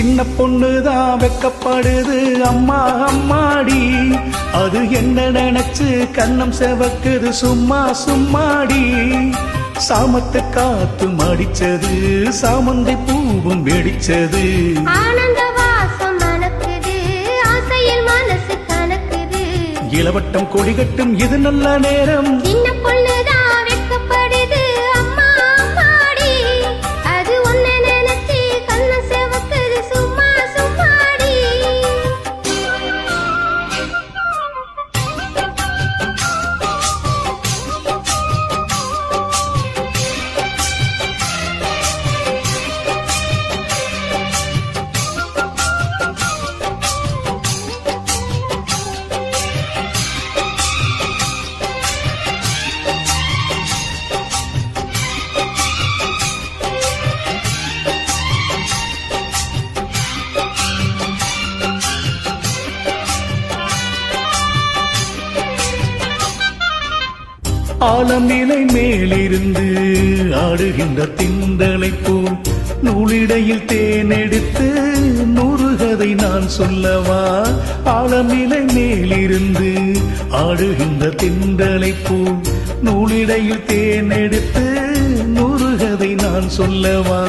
சின்ன பொண்ணுதான் வெக்கப்படுது. அம்மா அம்மாடி. அது என்ன நினைச்சு கண்ணம் செவக்குது. சும்மா சும்மாடி. சாமத்து காத்து மடிச்சது. சாமந்தி பூவும் வெடிச்சது. இளவட்டம் கொடிகட்டும் இது நல்ல நேரம். சின்ன பொண்ணுதான் ஆலமிலை மேலிருந்து ஆடுகின்ற திந்தலை போல் நூலிடையில் தேனெடுத்து நூறுகதை நான் சொல்லவா? ஆலமிலை மேலிருந்து ஆடுகின்ற திந்தலை போல் நூலிடையில் தேனெடுத்து நூறுகதை நான் சொல்லவா?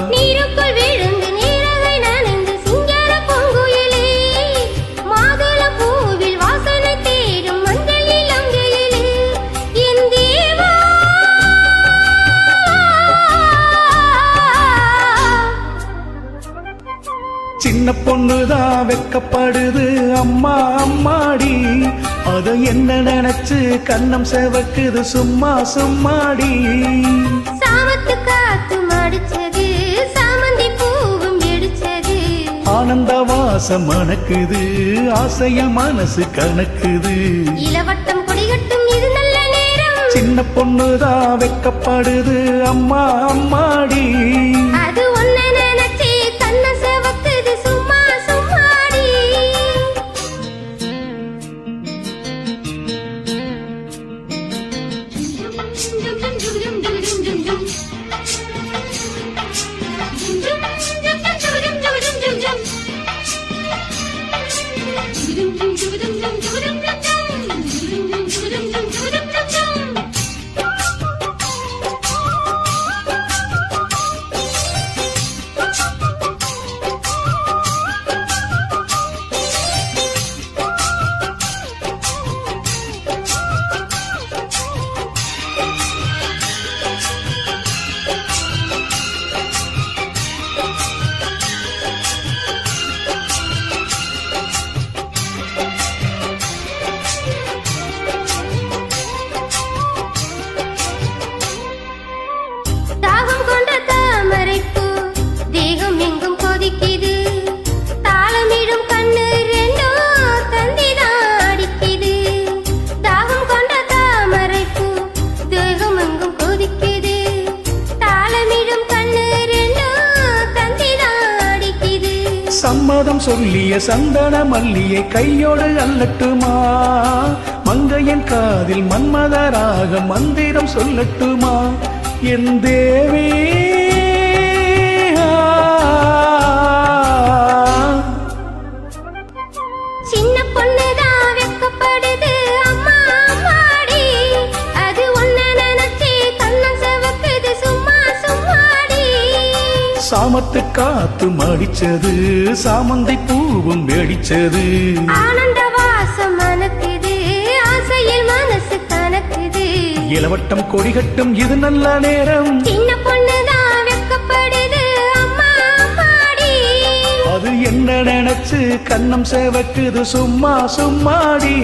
சின்ன பொண்ணுதான் வெக்கப்படுது. அம்மா அம்மாடி. அத என்ன நினைச்சு கண்ணம் செவக்குது. சும்மா சும்மாடி. சாமத்து காத்து மடிச்சது. சாமந்தி பூவும் எடுச்சது ஆனந்த வாசம் மணக்குது ஆசையில் மனசு கணக்குது. இளவட்டம் கொடிகட்டும். இது நல்ல நேரம். சின்ன பொண்ணுதான் வெக்கப்படுது. அம்மா அம்மாடி. அது Listen to me. சம்மதம் சொல்லிய சந்தன மல்லியை கையோடு அல்லட்டுமா? மங்கையன் காதில் மன்மதராக மந்திரம் சொல்லட்டுமா? என் தேவி சின்ன பொண்ணுதான் வெக்கப்படுது சாமத்து காத்து மடிச்சது சாமந்தி பூவும் வெடிச்சது ஆனந்த வாசம் மணக்குது ஆசையில் மனசு கணக்குது இளவட்டம் கொடிகட்டும் இது நல்ல நேரம். சின்ன பொண்ணுதான் வெக்கப்படுது அது என்ன நினைச்சு கண்ணம் சேவக்குது சும்மா சும்மாடி.